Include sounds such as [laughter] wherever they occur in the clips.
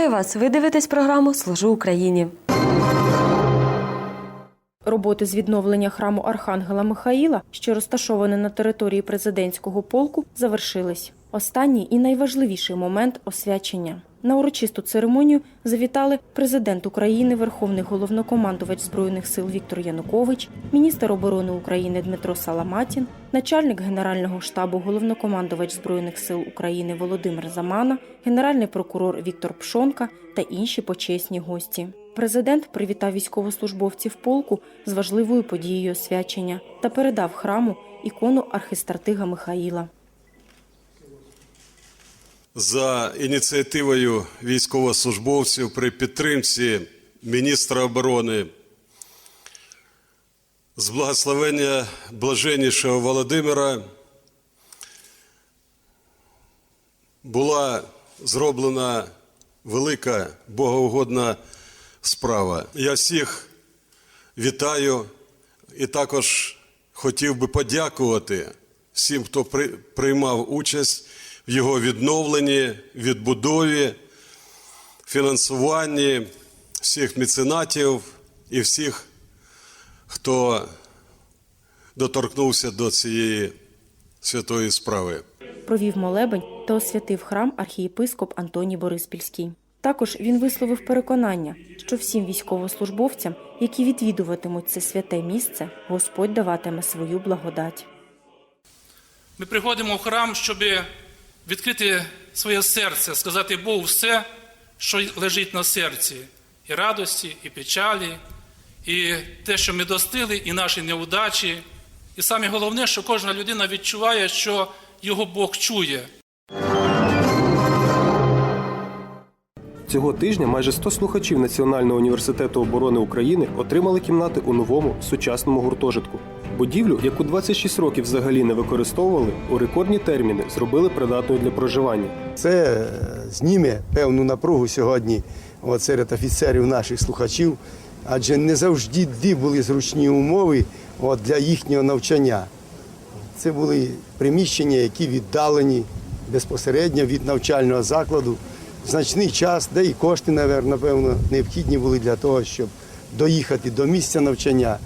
Вітаю вас! Ви дивитесь програму Служу Україні. Роботи з відновлення храму Архангела Михаїла, що розташований на території президентського полку, завершились. Останній і найважливіший момент освячення. На урочисту церемонію завітали президент України, Верховний головнокомандувач Збройних сил Віктор Янукович, міністр оборони України Дмитро Саламатін, начальник Генерального штабу головнокомандувач Збройних сил України Володимир Замана, генеральний прокурор Віктор Пшонка та інші почесні гості. Президент привітав військовослужбовців полку з важливою подією освячення та передав храму ікону архистратига Михаїла. За ініціативою військовослужбовців при підтримці міністра оборони з благословення блаженнішого Володимира була зроблена велика богоугодна справа. Я всіх вітаю і також хотів би подякувати всім, хто при- приймав участь в його відновленні, відбудові, фінансуванні всіх меценатів і всіх, хто доторкнувся до цієї святої справи. Провів молебень та освятив храм архієпископ Антоній Бориспільський. Також він висловив переконання, що всім військовослужбовцям, які відвідуватимуть це святе місце, Господь даватиме свою благодать. Ми приходимо в храм, щоб відкрити своє серце, сказати Богу все, що лежить на серці, і радості, і печалі, і те, що ми достигли, і наші неудачі. І саме головне, що кожна людина відчуває, що його Бог чує. Цього тижня майже 100 слухачів Національного університету оборони України отримали кімнати у новому сучасному гуртожитку. Будівлю, яку 26 років взагалі не використовували, у рекордні терміни зробили придатною для проживання. Це е, зніме певну напругу сьогодні от, серед офіцерів наших слухачів, адже не завжди були зручні умови от, для їхнього навчання. Це були приміщення, які віддалені безпосередньо від навчального закладу. Значний час, де і кошти, напевно, необхідні були для того, щоб доїхати до місця навчання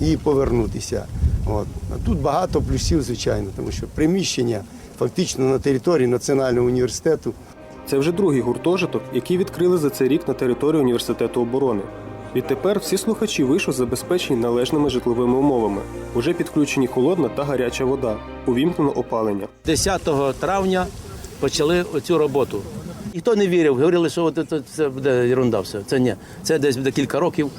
і повернутися. От. А тут багато плюсів, звичайно, тому що приміщення фактично на території Національного університету Це вже другий гуртожиток, який відкрили за цей рік на території університету оборони. Відтепер всі слухачі вишу забезпечені належними житловими умовами. Уже підключені холодна та гаряча вода, увімкнено опалення. 10 травня почали оцю роботу. Ніхто не вірив, говорили, що от це, це буде ерунда все. Це ні. Це десь буде кілька років.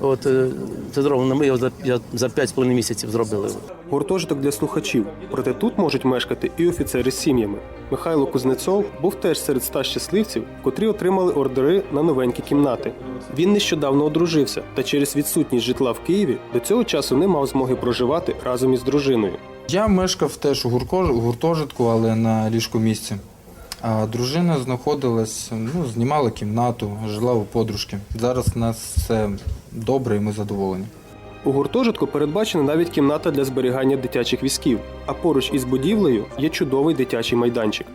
От е, це зроблено. Ми його за, я- за 5,5 місяців зробили. Гуртожиток для слухачів. Проте тут можуть мешкати і офіцери з сім'ями. Михайло Кузнецов був теж серед ста щасливців, котрі отримали ордери на новенькі кімнати. Він нещодавно одружився та через відсутність житла в Києві до цього часу не мав змоги проживати разом із дружиною. Я мешкав теж у гуртожитку, але на ліжку місці. А дружина знаходилась, ну, знімала кімнату, жила у подружки. Зараз у нас все добре і ми задоволені. У гуртожитку передбачена навіть кімната для зберігання дитячих візків, а поруч із будівлею є чудовий дитячий майданчик.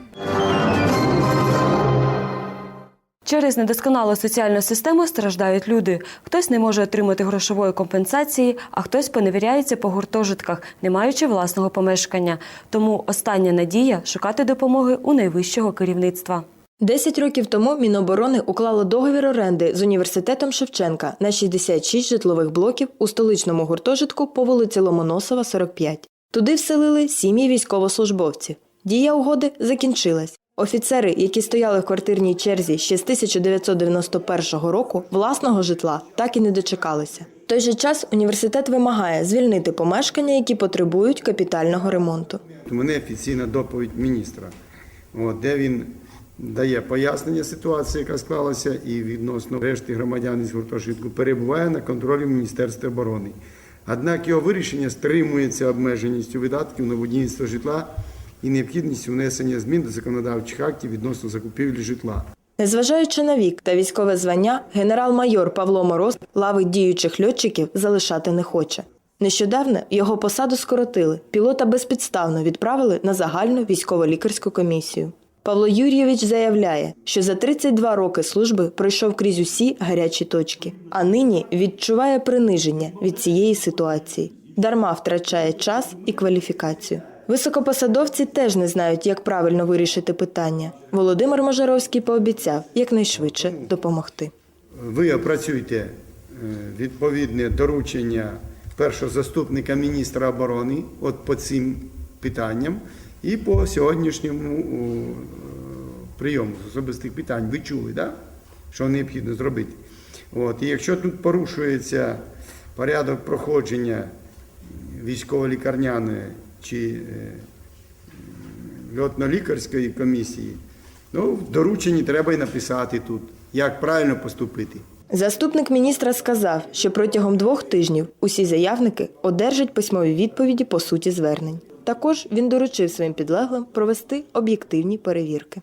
Через недосконалу соціальну систему страждають люди. Хтось не може отримати грошової компенсації, а хтось поневіряється по гуртожитках, не маючи власного помешкання. Тому остання надія шукати допомоги у найвищого керівництва. Десять років тому Міноборони уклало договір оренди з університетом Шевченка на 66 житлових блоків у столичному гуртожитку по вулиці Ломоносова, 45. Туди вселили сім'ї військовослужбовців. Дія угоди закінчилась. Офіцери, які стояли в квартирній черзі ще з 1991 року, власного житла так і не дочекалися. В той же час університет вимагає звільнити помешкання, які потребують капітального ремонту. У мене офіційна доповідь міністра, де він дає пояснення ситуації, яка склалася, і відносно решти громадян із гуртожитку перебуває на контролі Міністерства оборони. Однак його вирішення стримується обмеженістю видатків на будівництво житла і необхідністю внесення змін до законодавчих актів відносно закупівлі житла. Незважаючи на вік та військове звання, генерал-майор Павло Мороз лави діючих льотчиків залишати не хоче. Нещодавно його посаду скоротили. Пілота безпідставно відправили на загальну військово-лікарську комісію. Павло Юрійович заявляє, що за 32 роки служби пройшов крізь усі гарячі точки, а нині відчуває приниження від цієї ситуації. Дарма втрачає час і кваліфікацію. Високопосадовці теж не знають, як правильно вирішити питання. Володимир Можаровський пообіцяв якнайшвидше допомогти. Ви опрацюєте е, відповідне доручення першого заступника міністра оборони от по цим питанням і по сьогоднішньому прийому з особистих питань. Ви чули, да? що необхідно зробити. От. І якщо тут порушується порядок проходження військово-лікарняної чи е, льотно-лікарської комісії, ну, в дорученні треба і написати тут, як правильно поступити. Заступник міністра сказав, що протягом двох тижнів усі заявники одержать письмові відповіді по суті звернень. Також він доручив своїм підлеглим провести об'єктивні перевірки.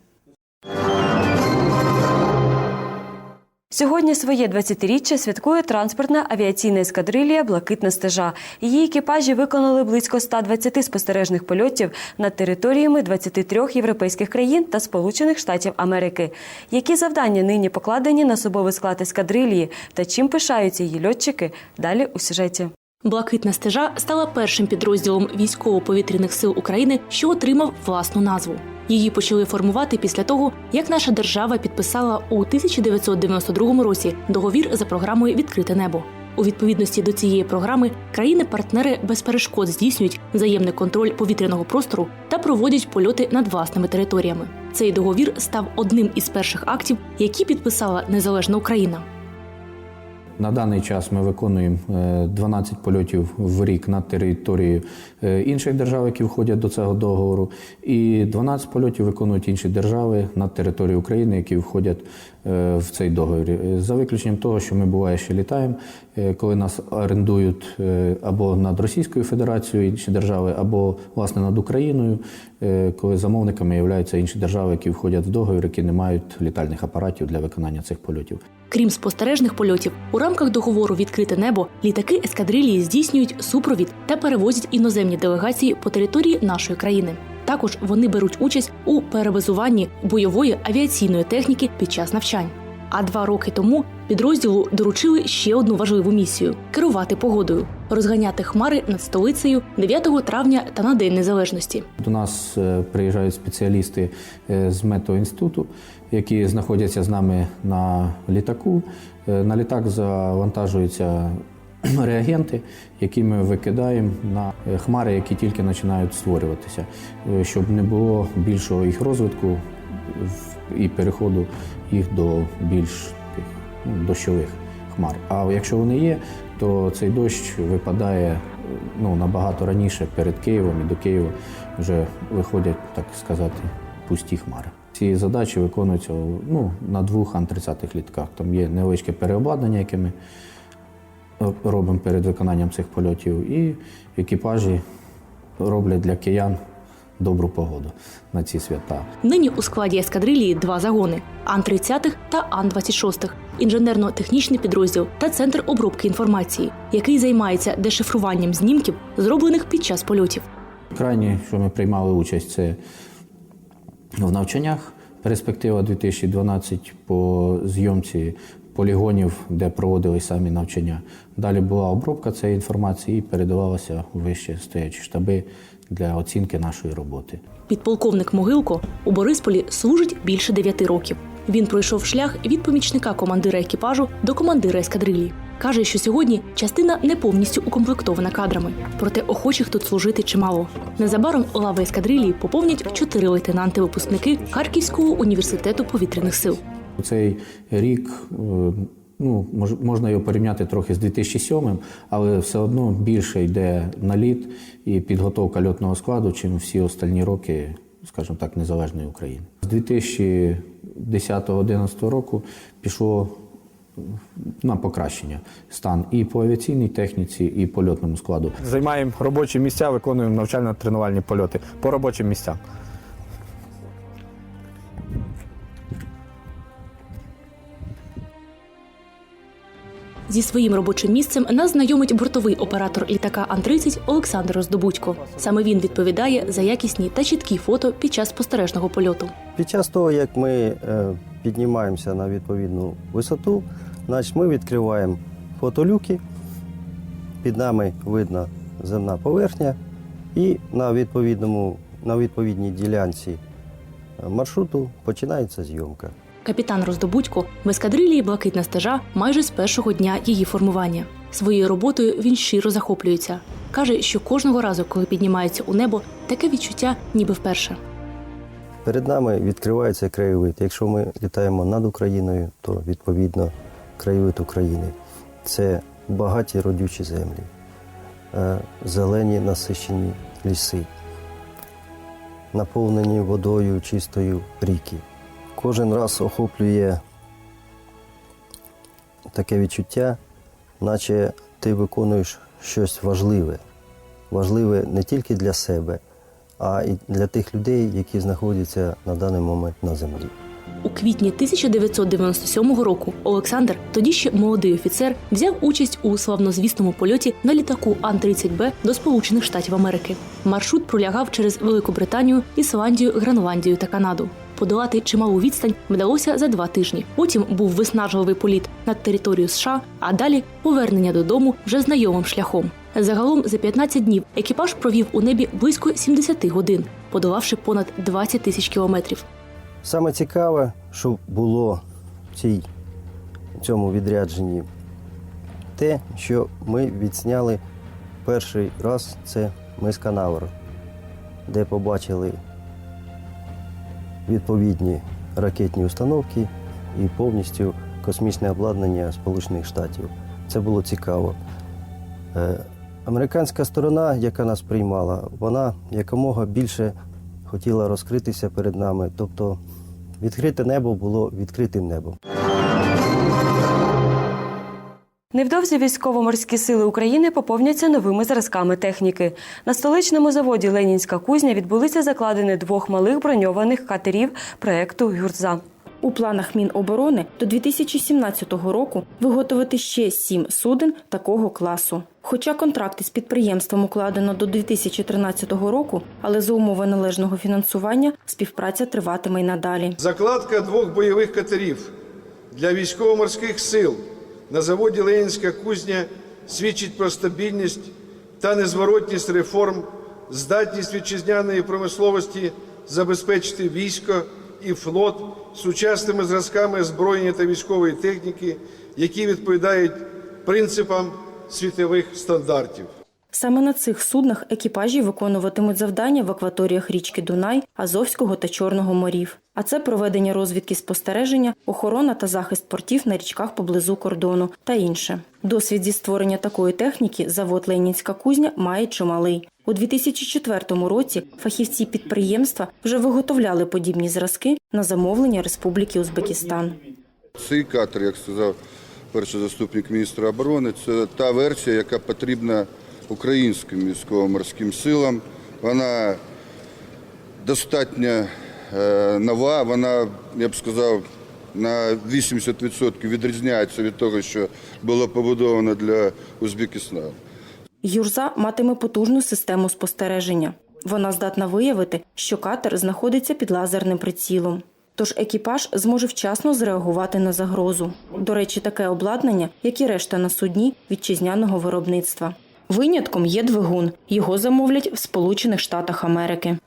Сьогодні своє 20-річчя святкує транспортна авіаційна ескадрилія Блакитна стежа. Її екіпажі виконали близько 120 спостережних польотів над територіями 23 європейських країн та Сполучених Штатів Америки. Які завдання нині покладені на особовий склад ескадрилії та чим пишаються її льотчики? Далі у сюжеті. Блакитна стежа стала першим підрозділом військово-повітряних сил України, що отримав власну назву. Її почали формувати після того, як наша держава підписала у 1992 році договір за програмою Відкрите небо. У відповідності до цієї програми країни-партнери без перешкод здійснюють взаємний контроль повітряного простору та проводять польоти над власними територіями. Цей договір став одним із перших актів, які підписала незалежна Україна. На даний час ми виконуємо е, 12 польотів в рік на територією е, інших держав, які входять до цього договору, і 12 польотів виконують інші держави на території України, які входять е, в цей договір. Е, За виключенням того, що ми буває ще літаємо, е, коли нас орендують е, або над Російською Федерацією інші держави, або власне над Україною, е, коли замовниками являються інші держави, які входять в договір, які не мають літальних апаратів для виконання цих польотів. Крім спостережних польотів, у рамках договору Відкрите небо літаки ескадрилії здійснюють супровід та перевозять іноземні делегації по території нашої країни. Також вони беруть участь у перевезуванні бойової авіаційної техніки під час навчань. А два роки тому підрозділу доручили ще одну важливу місію керувати погодою, розганяти хмари над столицею 9 травня та на День Незалежності. До нас е, приїжджають спеціалісти е, з метеоінституту, які знаходяться з нами на літаку. Е, На літак завантажуються [clears throat] реагенти, які ми викидаємо на е, хмари, які тільки починають створюватися, е, щоб не було більшого їх розвитку і переходу їх до більш ну, дощових хмар. А якщо вони є, то цей дощ випадає е, ну, набагато раніше перед Києвом і до Києва вже виходять, так сказати, пусті хмари. Ці задачі виконуються ну, на двох Ан-30 літках. Там є невеличке переобладнання, яке ми робимо перед виконанням цих польотів, і екіпажі роблять для киян добру погоду на ці свята. Нині у складі ескадрилії два загони: Ан-30 та Ан-26, інженерно-технічний підрозділ та центр обробки інформації, який займається дешифруванням знімків, зроблених під час польотів. Крайнє, що ми приймали участь, це в навчаннях. Перспектива 2012 по зйомці полігонів, де проводили самі навчання. Далі була обробка цієї інформації і передавалася у вище стоячі штаби для оцінки нашої роботи. Підполковник Могилко у Борисполі служить більше дев'яти років. Він пройшов шлях від помічника командира екіпажу до командира ескадрилії. Каже, що сьогодні частина не повністю укомплектована кадрами, проте охочих тут служити чимало. Незабаром лави ескадрилії поповнять чотири лейтенанти-випускники Харківського університету повітряних сил. Цей рік е, ну, мож- можна його порівняти трохи з 2007, але все одно більше йде наліт і підготовка льотного складу, чим всі остальні роки, скажімо так, незалежної України. З 2010-2011 року пішло на покращення стан і по авіаційній техніці, і по льотному складу. Займаємо робочі місця, виконуємо навчально-тренувальні польоти по робочим місцям. Зі своїм робочим місцем нас знайомить бортовий оператор літака Ан-30 Олександр Роздобудько. Саме він відповідає за якісні та чіткі фото під час спостережного польоту. Під час того, як ми е, піднімаємося на відповідну висоту, значить ми відкриваємо фотолюки, під нами видна земна поверхня, і на, відповідному, на відповідній ділянці е, маршруту починається зйомка. Капітан Роздобудько в ескадрилії блакитна стежа майже з першого дня її формування. Своєю роботою він щиро захоплюється. каже, що кожного разу, коли піднімається у небо, таке відчуття, ніби вперше. Перед нами відкривається краєвид. Якщо ми літаємо над Україною, то відповідно краєвид України. Це багаті родючі землі, е, зелені насичені ліси, наповнені водою чистою ріки. Кожен раз охоплює таке відчуття, наче ти виконуєш щось важливе. Важливе не тільки для себе, а і для тих людей, які знаходяться на даний момент на землі. У квітні 1997 року Олександр, тоді ще молодий офіцер, взяв участь у славнозвісному польоті на літаку Ан-30Б до Сполучених Штатів Америки. Маршрут пролягав через Велику Британію, Ісландію, Гренландію та Канаду. Подолати чималу відстань вдалося за два тижні. Потім був виснажливий політ над територією США, а далі повернення додому вже знайомим шляхом. Загалом за 15 днів екіпаж провів у небі близько 70 годин, подолавши понад 20 тисяч кілометрів. Саме цікаве, що було в цій, цьому відрядженні, те, що ми відсняли перший раз це мис Канавр, де побачили відповідні ракетні установки і повністю космічне обладнання Сполучених Штатів. Це було цікаво. Е, Американська сторона, яка нас приймала, вона якомога більше хотіла розкритися перед нами. Тобто відкрите небо було відкритим небом. Невдовзі військово-морські сили України поповняться новими зразками техніки. На столичному заводі Ленінська кузня відбулися закладини двох малих броньованих катерів проекту Гюрза. У планах Міноборони до 2017 року виготовити ще сім суден такого класу. Хоча контракти з підприємством укладено до 2013 року, але за умови належного фінансування співпраця триватиме й надалі. Закладка двох бойових катерів для військово-морських сил на заводі Ленінська кузня свідчить про стабільність та незворотність реформ, здатність вітчизняної промисловості забезпечити військо і флот сучасними зразками озброєння та військової техніки, які відповідають принципам світових стандартів. Саме на цих суднах екіпажі виконуватимуть завдання в акваторіях річки Дунай, Азовського та Чорного морів. А це проведення розвідки спостереження, охорона та захист портів на річках поблизу кордону та інше. Досвід зі створення такої техніки завод Ленінська кузня має чималий. У 2004 році фахівці підприємства вже виготовляли подібні зразки на замовлення Республіки Узбекистан. Цей катер, як сказав перший заступник міністра оборони, це та версія, яка потрібна українським військово-морським силам. Вона достатньо нова, вона, я б сказав, на 80% відрізняється від того, що було побудовано для Узбекистану. Юрза матиме потужну систему спостереження. Вона здатна виявити, що катер знаходиться під лазерним прицілом. Тож екіпаж зможе вчасно зреагувати на загрозу. До речі, таке обладнання, як і решта на судні вітчизняного виробництва. Винятком є двигун. Його замовлять в Сполучених Штатах Америки.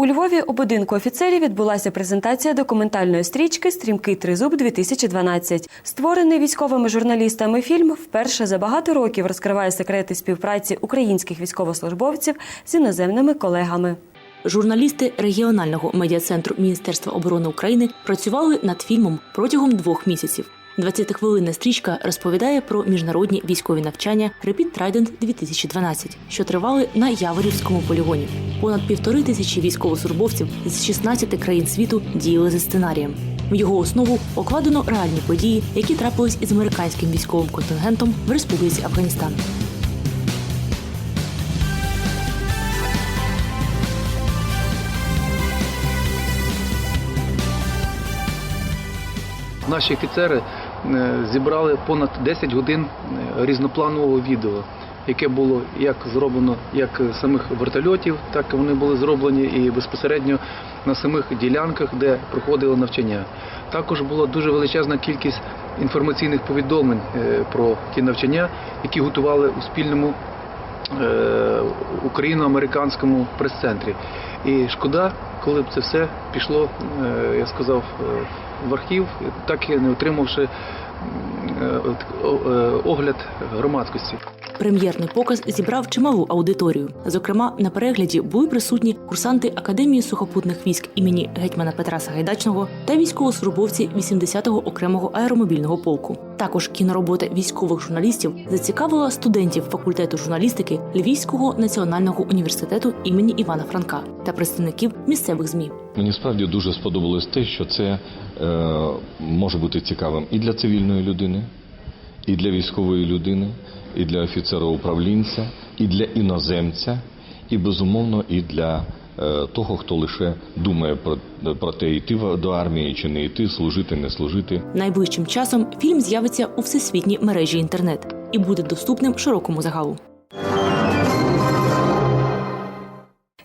У Львові у будинку офіцерів відбулася презентація документальної стрічки Стрімкий тризуб 2012 Створений військовими журналістами фільм вперше за багато років розкриває секрети співпраці українських військовослужбовців з іноземними колегами. Журналісти регіонального медіа-центру Міністерства оборони України працювали над фільмом протягом двох місяців. 20-хвилинна стрічка розповідає про міжнародні військові навчання Repeat Trident 2012, що тривали на Яворівському полігоні. Понад півтори тисячі військовослужбовців з 16 країн світу діяли за сценарієм. В його основу покладено реальні події, які трапились із американським військовим контингентом в Республіці Афганістан. наші офіцери зібрали понад 10 годин е, різнопланового відео, яке було як зроблено як самих вертольотів, так вони були зроблені і безпосередньо на самих ділянках, де проходило навчання. Також була дуже величезна кількість інформаційних повідомлень е, про ті навчання, які готували у спільному е, україно-американському прес-центрі. І шкода, коли б це все пішло, е, я сказав, е, в архів, так і не отримавши е, огляд громадськості. Прем'єрний показ зібрав чималу аудиторію. Зокрема, на перегляді були присутні курсанти Академії сухопутних військ імені гетьмана Петра Сагайдачного та військовослужбовці 80-го окремого аеромобільного полку. Також кіноробота військових журналістів зацікавила студентів факультету журналістики Львівського національного університету імені Івана Франка та представників місцевих змі. Мені справді дуже сподобалось те, що це е, може бути цікавим і для цивільної людини, і для військової людини, і для офіцера-управлінця, і для іноземця, і безумовно, і для е, того, хто лише думає про, про те, йти до армії чи не йти, служити, не служити. Найближчим часом фільм з'явиться у всесвітній мережі інтернет і буде доступним широкому загалу.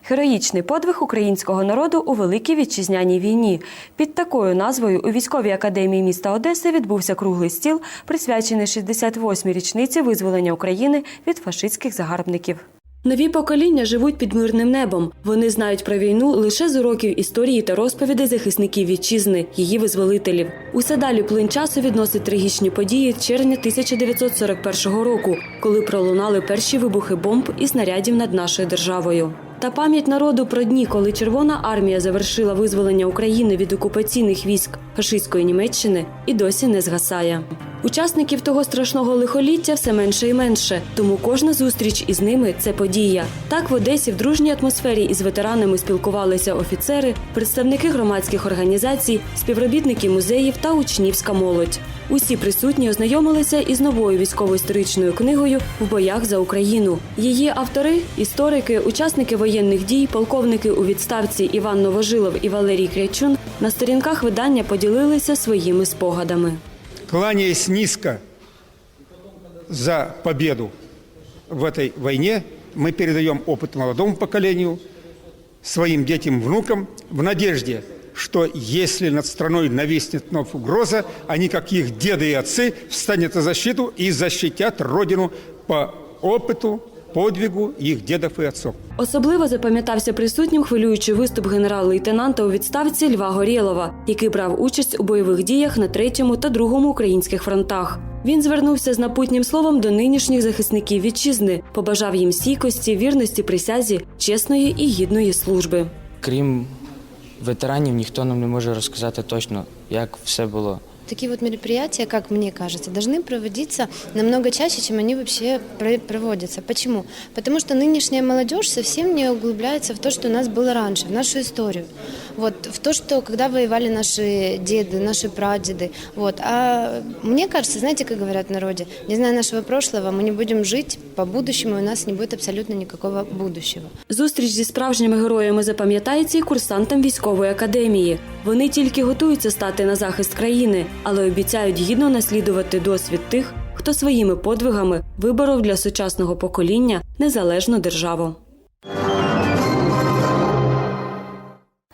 Героїчний подвиг українського народу у Великій Вітчизняній війні. Під такою назвою у військовій академії міста Одеси відбувся круглий стіл, присвячений 68-й річниці визволення України від фашистських загарбників. Нові покоління живуть під мирним небом. Вони знають про війну лише з уроків історії та розповідей захисників вітчизни, її визволителів. Усе далі плин часу відносить трагічні події червня 1941 року, коли пролунали перші вибухи бомб і снарядів над нашою державою. Та пам'ять народу про дні, коли Червона армія завершила визволення України від окупаційних військ фашистської Німеччини, і досі не згасає. Учасників того страшного лихоліття все менше і менше, тому кожна зустріч із ними це подія. Так в Одесі в дружній атмосфері із ветеранами спілкувалися офіцери, представники громадських організацій, співробітники музеїв та учнівська молодь. Усі присутні ознайомилися із новою військово-історичною книгою в боях за Україну. Її автори, історики, учасники воєнних дій, полковники у відставці Іван Новожилов і Валерій Крячун на сторінках видання поділилися своїми спогадами. Кланяясь низко за победу в этой войне, мы передаем опыт молодому поколению, своим детям, внукам, в надежде, что если над страной нависнет вновь угроза, они, как их деды и отцы, встанут на защиту и защитят Родину по опыту, подвигу их дедов и отцов. Особливо запам'ятався присутнім хвилюючий виступ генерал-лейтенанта у відставці Льва Горєлова, який брав участь у бойових діях на третьому та другому українських фронтах. Він звернувся з напутнім словом до нинішніх захисників вітчизни, побажав їм стійкості, вірності присязі, чесної і гідної служби. Крім ветеранів, ніхто нам не може розказати точно, як все було. Такие вот мероприятия, как мне кажется, должны проводиться намного чаще, чем они вообще про- проводятся. Почему? Потому что нынешняя молодежь совсем не углубляется в то, что у нас было раньше, в нашу историю. Вот, в то, что когда воевали наши деды, наши прадеды. Вот. А мне кажется, знаете, как говорят в народе, не зная нашего прошлого, мы не будем жить по будущему, у нас не будет абсолютно никакого будущего. Зустріч зі справжніми героями запам'ятається і курсантам військової академії. Вони тільки готуються стати на захист країни, але обіцяють гідно наслідувати досвід тих, хто своїми подвигами виборов для сучасного покоління незалежну державу.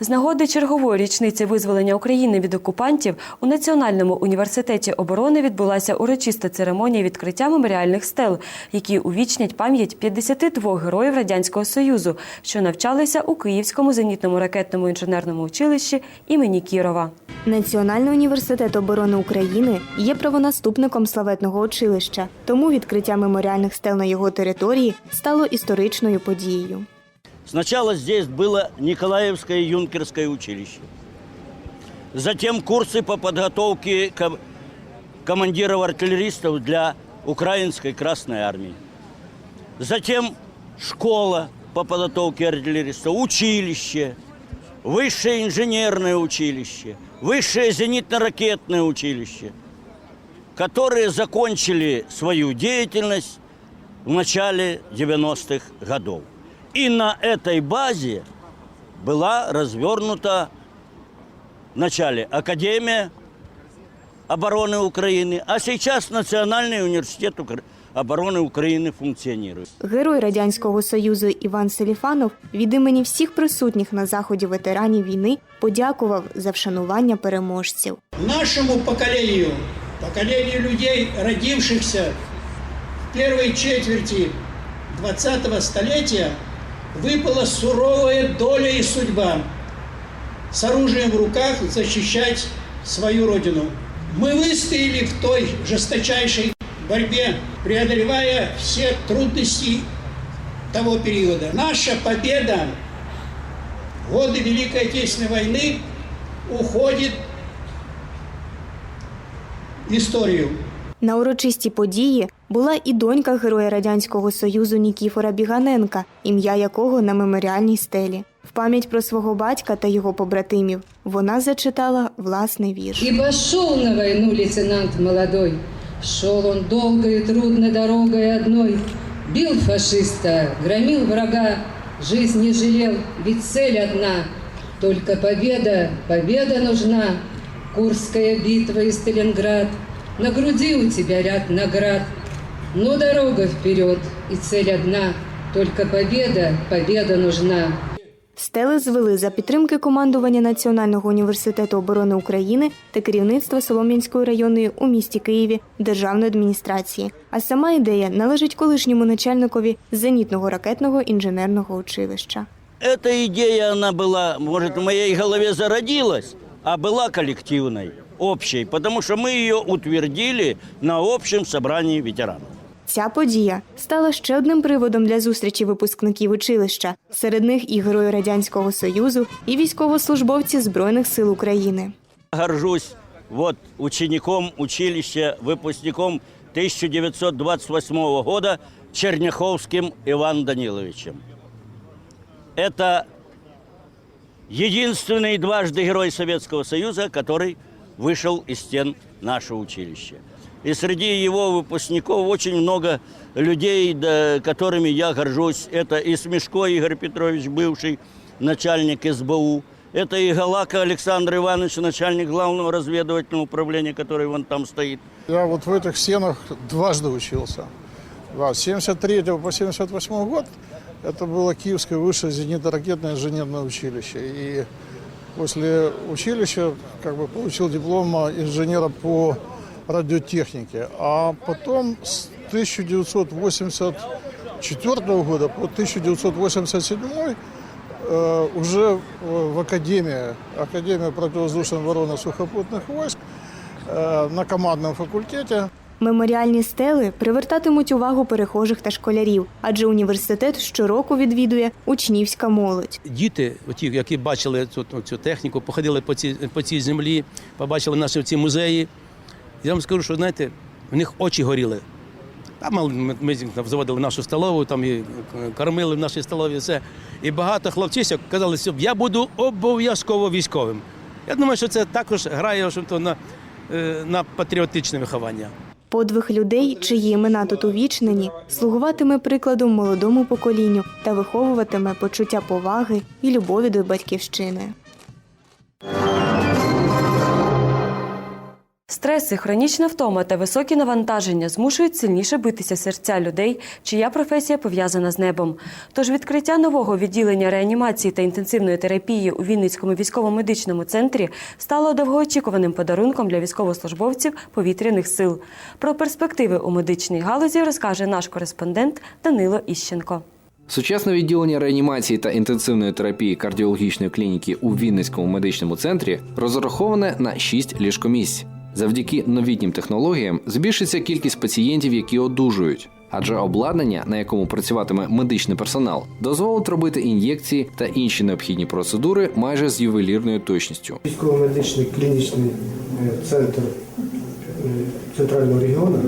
З нагоди чергової річниці визволення України від окупантів у Національному університеті оборони відбулася урочиста церемонія відкриття меморіальних стел, які увічнять пам'ять 52 героїв радянського союзу, що навчалися у Київському зенітному ракетному інженерному училищі імені Кірова. Національний університет оборони України є правонаступником славетного училища, тому відкриття меморіальних стел на його території стало історичною подією. Сначала здесь было Николаевское юнкерское училище. Затем курсы по подготовке ко- командиров-артиллеристов для Украинской Красной Армии. Затем школа по подготовке артиллеристов, училище, высшее инженерное училище, высшее зенитно-ракетное училище, которые закончили свою деятельность в начале 90-х годов. И на этой базе была развернута в начале Академия обороны Украины, а сейчас Национальный университет Укра- обороны Украины функционирует. Герой Радянського Союзу Іван Селіфанов від імені всіх присутніх на заході ветеранів війни подякував за вшанування переможців. Нашему поколению, поколению людей, родившихся в первой четверти 20-го столетия, Выпала суровая доля и судьба с оружием в руках защищать свою родину. Мы выстояли в той жесточайшей борьбе, преодолевая все трудности того периода. Наша победа в годы Великой Отечественной войны уходит в историю. На урочистій події була і донька Героя Радянського Союзу Нікіфора Біганенка, ім'я якого на меморіальній стелі. В пам'ять про свого батька та його побратимів вона зачитала власний вірш. Ибо шел на войну лейтенант молодой, Шел он долгой и трудной дорогой одной, Бил фашиста, громил врага, Жизнь не жалел, ведь цель одна, Только победа, победа нужна, Курская битва и Сталинград, На груди у тебя ряд наград, Но дорога вперед, и цель одна, Только победа, победа нужна. Стели звели за підтримки командування Національного університету оборони України та керівництва Солом'янської районної у місті Києві державної адміністрації. А сама ідея належить колишньому начальникові зенітного ракетного інженерного училища. Эта идея, она была, может, в моей голове зародилась, а была коллективной, общей, потому что мы ее утвердили на общем собрании ветеранов. Ця подія стала ще одним приводом для зустрічі випускників училища. Серед них і герої Радянського Союзу, і військовослужбовці Збройних сил України. Горжусь вот учеником училища, выпускником 1928 года Черняховским Иваном Даниловичем. Это единственный дважды герой Советского Союза, который вышел из стен нашего училища. И среди его выпускников очень много людей, да, которыми я горжусь. Это и Смешко Игорь Петрович, бывший начальник СБУ. Это и Галака Александр Иванович, начальник главного разведывательного управления, который вон там стоит. Я вот в этих стенах дважды учился. Да, с 73 по 78 год это было Киевское высшее зенитно-ракетное инженерное училище. И после училища как бы получил диплом инженера по радиотехнике. А потом с 1984 года по 1987 э, уже в Академии, Академия противовоздушной обороны сухопутных войск э, на командном факультете Меморіальні стели привертатимуть увагу перехожих та школярів, адже університет щороку відвідує учнівська молодь. Діти, оті, які бачили цю, цю техніку, походили по цій, по цій землі, побачили наші ці музеї. Я вам скажу, що знаєте, в них очі горіли. Там ми, ми заводили нашу столову, там і кормили в нашій столові все. І багато хлопців казали, що я буду обов'язково військовим. Я думаю, що це також грає на, е, на патріотичне виховання. Подвиг людей, чиї імена тут увічнені, слугуватиме прикладом молодому поколінню та виховуватиме почуття поваги і любові до батьківщини. Стреси, хронічна втома та високі навантаження змушують сильніше битися серця людей, чия професія пов'язана з небом. Тож відкриття нового відділення реанімації та інтенсивної терапії у Вінницькому військово-медичному центрі стало довгоочікуваним подарунком для військовослужбовців повітряних сил. Про перспективи у медичній галузі розкаже наш кореспондент Данило Іщенко. Сучасне відділення реанімації та інтенсивної терапії кардіологічної клініки у Вінницькому медичному центрі розраховане на 6 ліжкомісць. Завдяки новітнім технологіям збільшиться кількість пацієнтів, які одужують, адже обладнання, на якому працюватиме медичний персонал, дозволить робити ін'єкції та інші необхідні процедури майже з ювелірною точністю. Військово-медичний клінічний е, центр е, центрального регіону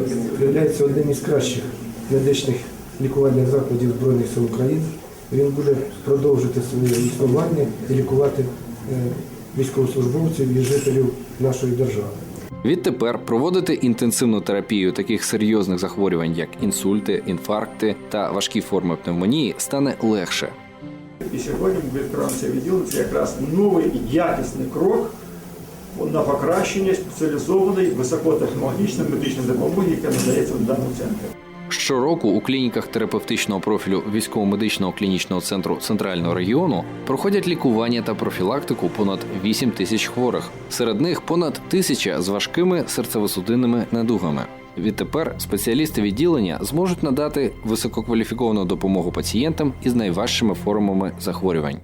є одним із кращих медичних лікувальних закладів Збройних сил України. Він буде продовжити своє існування і лікувати е, військовослужбовців і жителів нашої держави. Відтепер проводити інтенсивну терапію таких серйозних захворювань, як інсульти, інфаркти та важкі форми пневмонії, стане легше. І сьогодні ми відкриваємо це відділення. Це якраз новий якісний крок на покращення спеціалізованої високотехнологічної медичної допомоги, яка надається в даному центрі. Щороку у клініках терапевтичного профілю військово-медичного клінічного центру центрального регіону проходять лікування та профілактику понад 8 тисяч хворих. Серед них понад тисяча з важкими серцево-судинними недугами. Відтепер спеціалісти відділення зможуть надати висококваліфіковану допомогу пацієнтам із найважчими формами захворювань.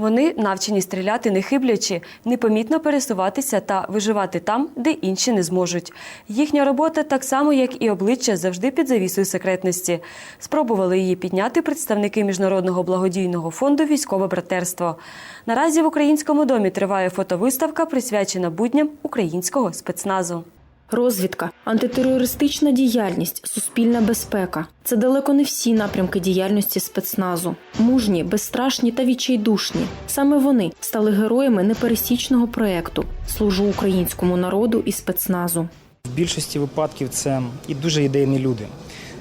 Вони навчені стріляти не хиблячи, непомітно пересуватися та виживати там, де інші не зможуть. Їхня робота, так само як і обличчя, завжди під завісою секретності. Спробували її підняти представники міжнародного благодійного фонду Військове братерство. Наразі в українському домі триває фотовиставка, присвячена будням українського спецназу. Розвідка, антитерористична діяльність, суспільна безпека це далеко не всі напрямки діяльності спецназу. Мужні, безстрашні та відчайдушні. Саме вони стали героями непересічного проекту Служу українському народу і спецназу. В більшості випадків це і дуже ідейні люди.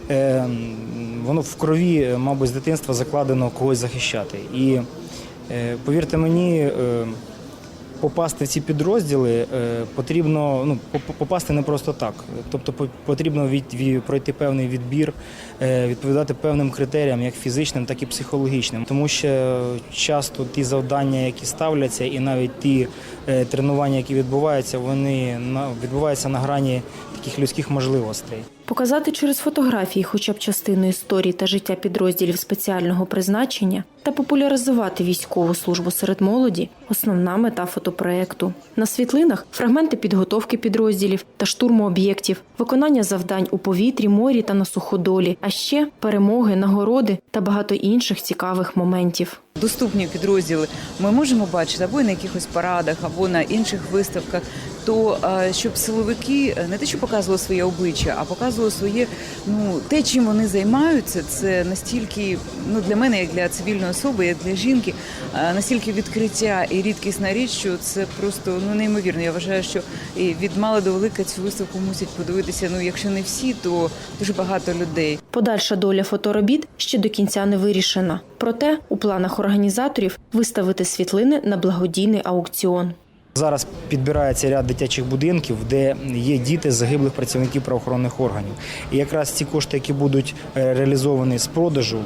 Е, Воно в крові, мабуть, з дитинства закладено когось захищати. І е, повірте мені, е, попасти в ці підрозділи е, потрібно ну, попасти не просто так. Тобто по- потрібно від, пройти певний відбір, е, відповідати певним критеріям, як фізичним, так і психологічним. Тому що часто ті завдання, які ставляться, і навіть ті е, тренування, які відбуваються, вони відбуваються на грані таких людських можливостей. Показати через фотографії хоча б частину історії та життя підрозділів спеціального призначення та популяризувати військову службу серед молоді основна мета фотопроекту. На світлинах фрагменти підготовки підрозділів та штурму об'єктів, виконання завдань у повітрі, морі та на суходолі, а ще перемоги, нагороди та багато інших цікавих моментів. доступні підрозділи ми можемо бачити або на якихось парадах, або на інших виставках. То е, щоб силовики е, не те, що показували своє обличчя, а показували своє ну те, чим вони займаються, це настільки ну для мене, як для цивільної особи, як для жінки, е, настільки відкриття і рідкісна річ, що це просто ну неймовірно. Я вважаю, що від мала до велика цю виставку мусять подивитися. Ну якщо не всі, то дуже багато людей. Подальша доля фоторобіт ще до кінця не вирішена. Проте у планах організаторів виставити світлини на благодійний аукціон. Зараз підбирається ряд дитячих будинків, де є діти загиблих працівників правоохоронних органів. І якраз ці кошти, які будуть е, реалізовані з продажу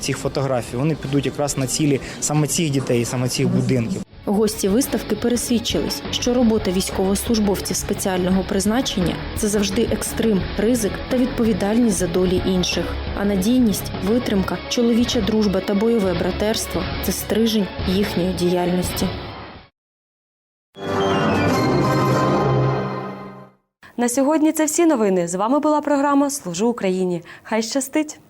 цих фотографій, вони підуть якраз на цілі саме цих дітей, саме цих будинків. Гості виставки пересвідчились, що робота військовослужбовців спеціального призначення це завжди екстрим, ризик та відповідальність за долі інших. А надійність, витримка, чоловіча дружба та бойове братерство це стрижень їхньої діяльності. На сьогодні це всі новини. З вами була програма Служу Україні. Хай щастить!